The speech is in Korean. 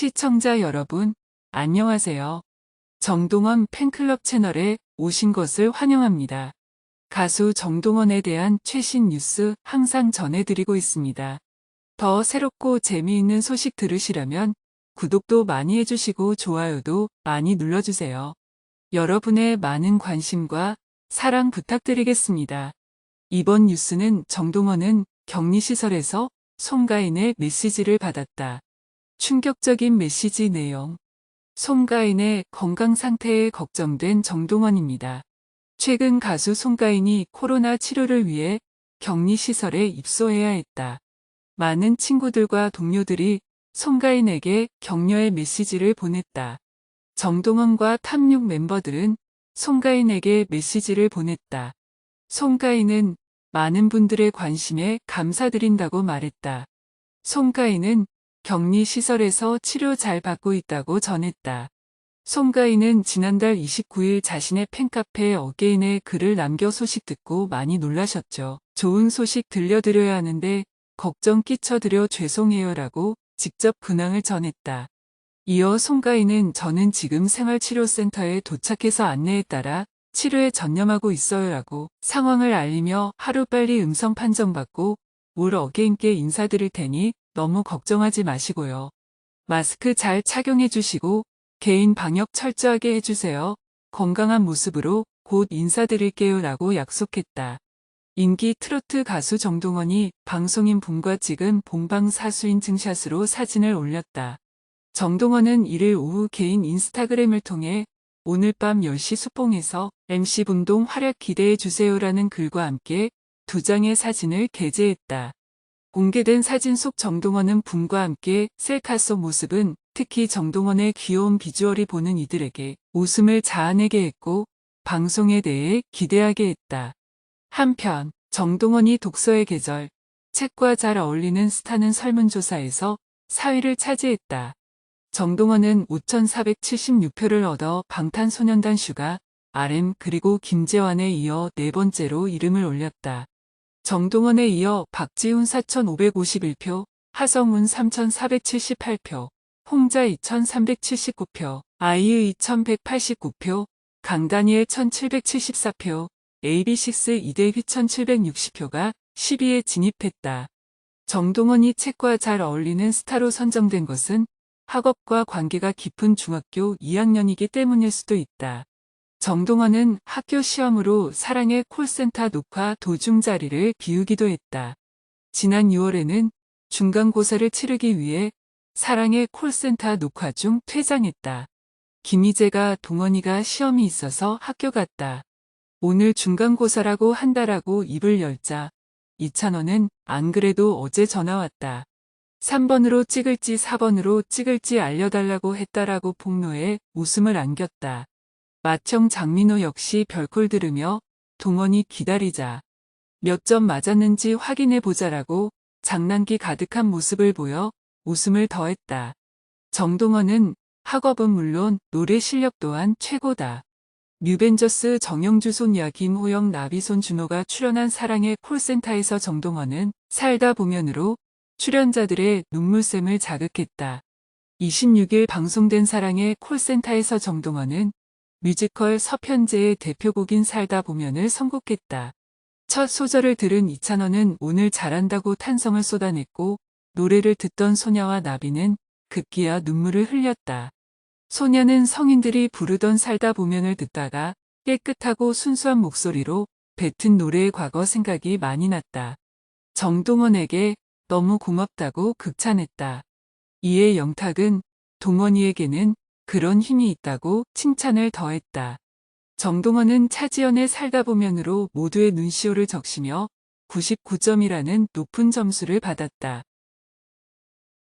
시청자 여러분, 안녕하세요. 정동원 팬클럽 채널에 오신 것을 환영합니다. 가수 정동원에 대한 최신 뉴스 항상 전해드리고 있습니다. 더 새롭고 재미있는 소식 들으시려면 구독도 많이 해주시고 좋아요도 많이 눌러주세요. 여러분의 많은 관심과 사랑 부탁드리겠습니다. 이번 뉴스는 정동원은 격리시설에서 송가인의 메시지를 받았다. 충격적인 메시지 내용. 송가인의 건강 상태에 걱정된 정동원입니다. 최근 가수 송가인이 코로나 치료를 위해 격리시설에 입소해야 했다. 많은 친구들과 동료들이 송가인에게 격려의 메시지를 보냈다. 정동원과 탑6 멤버들은 송가인에게 메시지를 보냈다. 송가인은 많은 분들의 관심에 감사드린다고 말했다. 송가인은 격리 시설에서 치료 잘 받고 있다고 전했다. 송가인은 지난달 29일 자신의 팬카페 어게인에 글을 남겨 소식 듣고 많이 놀라셨죠. 좋은 소식 들려드려야 하는데 걱정 끼쳐드려 죄송해요라고 직접 근황을 전했다. 이어 송가인은 저는 지금 생활치료센터에 도착해서 안내에 따라 치료에 전념하고 있어요라고 상황을 알리며 하루빨리 음성 판정받고 올 어게인께 인사드릴 테니 너무 걱정하지 마시고요. 마스크 잘 착용해 주시고 개인 방역 철저하게 해주세요. 건강한 모습으로 곧 인사드릴게요 라고 약속했다. 인기 트로트 가수 정동원이 방송인 분과 찍은 본방 사수인 증샷으로 사진을 올렸다. 정동원은 이를 오후 개인 인스타그램을 통해 오늘 밤 10시 수봉에서 MC 분동 활약 기대해 주세요라는 글과 함께 두 장의 사진을 게재했다. 공개된 사진 속 정동원은 붐과 함께 셀카 속 모습은 특히 정동원의 귀여운 비주얼이 보는 이들에게 웃음을 자아내게 했고 방송에 대해 기대하게 했다. 한편 정동원이 독서의 계절, 책과 잘 어울리는 스타는 설문조사에서 4위를 차지했다. 정동원은 5,476표를 얻어 방탄소년단 슈가, RM 그리고 김재환에 이어 네 번째로 이름을 올렸다. 정동원에 이어 박지훈 4,551표, 하성운 3,478표, 홍자 2,379표, 아이유 2,189표, 강다니엘 1,774표, AB6 이대휘 1,760표가 10위에 진입했다. 정동원이 책과 잘 어울리는 스타로 선정된 것은 학업과 관계가 깊은 중학교 2학년이기 때문일 수도 있다. 정동원은 학교 시험으로 사랑의 콜센터 녹화 도중 자리를 비우기도 했다. 지난 6월에는 중간고사를 치르기 위해 사랑의 콜센터 녹화 중 퇴장했다. 김희재가 동원이가 시험이 있어서 학교 갔다. 오늘 중간고사라고 한다라고 입을 열자 이찬원은 안 그래도 어제 전화 왔다. 3번으로 찍을지 4번으로 찍을지 알려달라고 했다라고 폭로해 웃음을 안겼다. 마청 장민호 역시 별콜 들으며 동원이 기다리자. 몇 점 맞았는지 확인해 보자라고 장난기 가득한 모습을 보여 웃음을 더했다. 정동원은 학업은 물론 노래 실력 또한 최고다. 뉴벤져스 정영주 손야 김호영 나비손 준호가 출연한 사랑의 콜센터에서 정동원은 살다 보면으로 출연자들의 눈물샘을 자극했다. 26일 방송된 사랑의 콜센터에서 정동원은 뮤지컬 서편제의 대표곡인 살다 보면을 선곡했다. 첫 소절을 들은 이찬원은 오늘 잘한다고 탄성을 쏟아냈고 노래를 듣던 소녀와 나비는 급기야 눈물을 흘렸다. 소녀는 성인들이 부르던 살다 보면을 듣다가 깨끗하고 순수한 목소리로 뱉은 노래의 과거 생각이 많이 났다. 정동원에게 너무 고맙다고 극찬했다. 이에 영탁은 동원이에게는 그런 힘이 있다고 칭찬을 더했다. 정동원은 차지연의 살다 보면으로 모두의 눈시울을 적시며 99점이라는 높은 점수를 받았다.